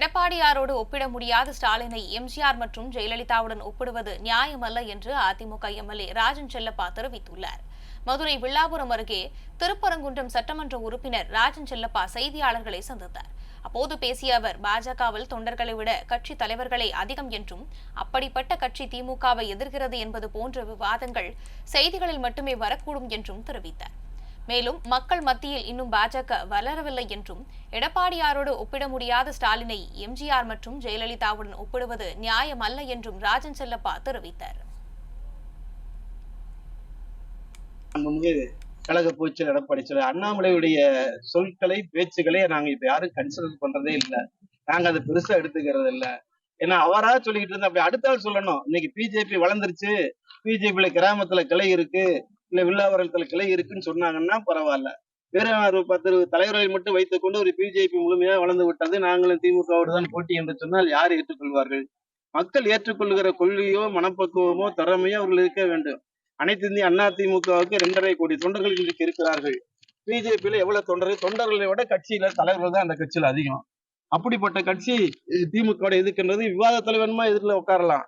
எடப்பாடியாரோடு ஒப்பிட முடியாத. ஸ்டாலினை எம்ஜிஆர் மற்றும் ஜெயலலிதாவுடன் ஒப்பிடுவது நியாயமல்ல என்று அதிமுக எம்எல்ஏ ராஜன் செல்லப்பா தெரிவித்துள்ளார். மதுரை வில்லாபுரம் அருகே திருப்பரங்குன்றம் சட்டமன்ற உறுப்பினர் ராஜன் செல்லப்பா செய்தியாளர்களை சந்தித்தார். அப்போது பேசிய அவர் பாஜகவில் தொண்டர்களை விட கட்சி தலைவர்களே அதிகம் என்றும் அப்படிப்பட்ட கட்சி திமுகவை எதிர்க்கிறது என்பது போன்ற விவாதங்கள் செய்திகளில் மட்டுமே வரக்கூடும் என்றும் தெரிவித்தார். மேலும் மக்கள் மத்தியில் இன்னும் பாஜக வளரவில்லை என்றும் எடப்பாடியாரோடு ஒப்பிட முடியாத ஸ்டாலினை எம்ஜிஆர் மற்றும் ஜெயலலிதாவுடன் ஒப்பிடுவது நியாயமல்ல என்றும் ராஜன் செல்லப்பா தெரிவித்தார். கழக பூச்சல் எடப்பாடி சொல்ல அண்ணாமலையுடைய சொற்களை பேச்சுக்களை நாங்க இப்ப யாரும் கன்சிடர் பண்றதே இல்ல. நாங்க அதை பெருசா எடுத்துக்கிறது இல்ல. ஏன்னா அவரா சொல்லிட்டு இருந்தா அப்படி அடுத்த ஆள் சொல்லணும். இன்னைக்கு பிஜேபி வளர்ந்துருச்சு. பிஜேபியில கிராமத்துல கிளை இருக்கு. இல்லை வில்லாவரத்துல கிளை இருக்குன்னு சொன்னாங்கன்னா பரவாயில்ல. வேற ஒரு பத்து தலைவர்களை மட்டும் வைத்துக் கொண்டு ஒரு பிஜேபி முழுமையா வளர்ந்து விட்டது நாங்களும் திமுகவோடு தான் போட்டி என்று சொன்னால் யார் ஏற்றுக்கொள்வார்கள்? மக்கள் ஏற்றுக்கொள்கிற கொள்கையோ மனப்பக்குவமோ திறமையோ அவர்கள் இருக்க வேண்டும். அனைத்து இந்திய அண்ணா திமுகவுக்கு இரண்டரை கோடி தொண்டர்கள் இன்றைக்கு இருக்கிறார்கள். பிஜேபியில எவ்வளவு தொண்டர்கள்? தொண்டர்களை விட கட்சியில தலைவர்கள் தான் அந்த கட்சியில அதிகம். அப்படிப்பட்ட கட்சி திமுக எதிர்க்கின்றது. விவாத தலைவன்மா எதிரில் உட்காரலாம்.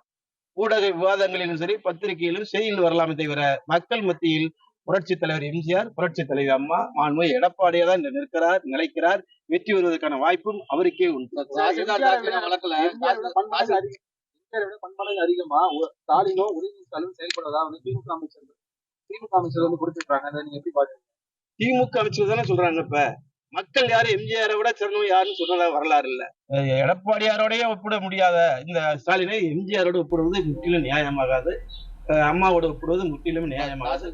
ஊடக விவாதங்களிலும் சரி பத்திரிகையிலும் செய்தியில் வரலாமே தவிர மக்கள் மத்தியில் புரட்சி தலைவர் எம்ஜிஆர் புரட்சி தலைவர் அம்மா மாண்பு எடப்பாடியா தான் நிற்கிறார் நிலைக்கிறார் வெற்றி வருவதற்கான வாய்ப்பும் அவருக்கே உண்டு. பண்பாடு அதிகம் ஸ்டாலினோ உதயநிதி செயல்படுறதா வந்து திமுக அமைச்சர் திமுக அமைச்சர் வந்து குறிப்பிட்டாங்க நீங்க எப்படி பாக்குறீங்க திமுக அமைச்சர் தானே சொல்றாங்க இப்ப. மக்கள் யாரும் எம்ஜிஆரை விட சிறந்தவங்க யாருன்னு சொன்னதா வரலாறு இல்ல. எடப்பாடியாரோடய ஒப்பிட முடியாத இந்த ஸ்டாலினை எம்ஜிஆரோடு ஒப்பிடுவது முற்றிலும் நியாயமாகாது. அம்மாவோட ஒப்பிடுவது முற்றிலும் நியாயமாகாது.